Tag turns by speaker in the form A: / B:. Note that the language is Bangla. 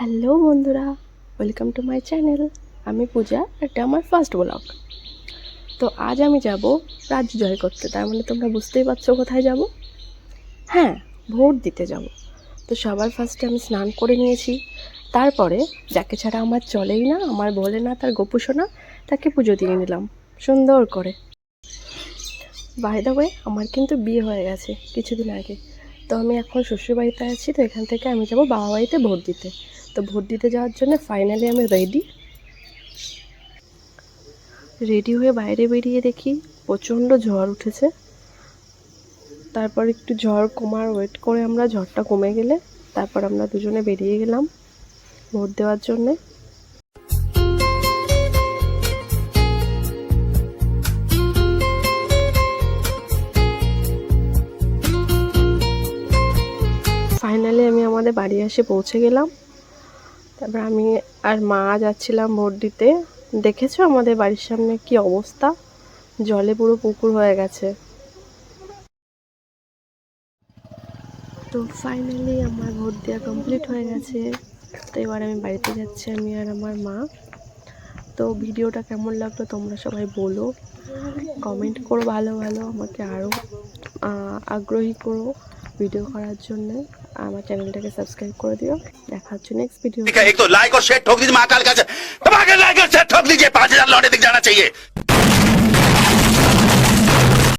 A: হ্যালো বন্ধুরা ওয়েলকাম টু মাই চ্যানেল আমি পূজা, এটা আমার ফার্স্ট ব্লগ তো আজ আমি যাব রাজ্য জয় করতে। তার মানে তোমরা বুঝতেই পারছ কোথায় যাব? হ্যাঁ ভোট দিতে যাব। তো সবার ফার্স্টে আমি স্নান করে নিয়েছি। তারপরে যাকে ছাড়া আমার চলেই না, আমার বলে না, তার গোপুসোনা তাকে পুজো দিয়ে নিলাম। সুন্দর করে। বাই দ্য ওয়ে আমার কিন্তু বিয়ে হয়ে গেছে কিছুদিন আগে। তো আমি এখন শ্বশুরবাড়িতে আছি, তো এখান থেকে আমি যাব বাবা বাড়িতে ভোট দিতে। তো ভোট দিতে যাওয়ার জন্য ফাইনালি আমি রেডি রেডি হয়ে বাইরে বেরিয়ে দেখি প্রচণ্ড ঝড় উঠেছে। তারপর একটু ঝড় কমার ওয়েট করে আমরা ঝড়টা কমে গেলে তারপর আমরা দুজনে বেরিয়ে গেলাম ভোট দেওয়ার জন্যে। ফাইনালি আমি আমাদের বাড়ি এসে পৌঁছে গেলাম। তারপর আমি আর মা যাচ্ছিলাম ভোট দিতে। দেখেছ আমাদের বাড়ির সামনে কি অবস্থা? জলে পুরো পুকুর হয়ে গেছে। তো ফাইনালি আমার ভোট দেওয়া কমপ্লিট হয়ে গেছে। তো এবার আমি বাড়িতে যাচ্ছি আমি আর আমার মা। তো ভিডিওটা কেমন লাগল তোমরা সবাই বলো। কমেন্ট করো ভালো ভালো, আমাকে আরও আগ্রহী করো। ভিডিও করার জন্য আমার চ্যানেলটাকে সাবস্ক্রাইব করে দিও দেখা হচ্ছে নেক্সট ভিডিও
B: ठीक है एक तो लाइक और शेयर ठोक दीजिए महाकाल का धमाके लाइक और शेयर ठोक दीजिए पांच हजार लौटे दिख जाना चाहिए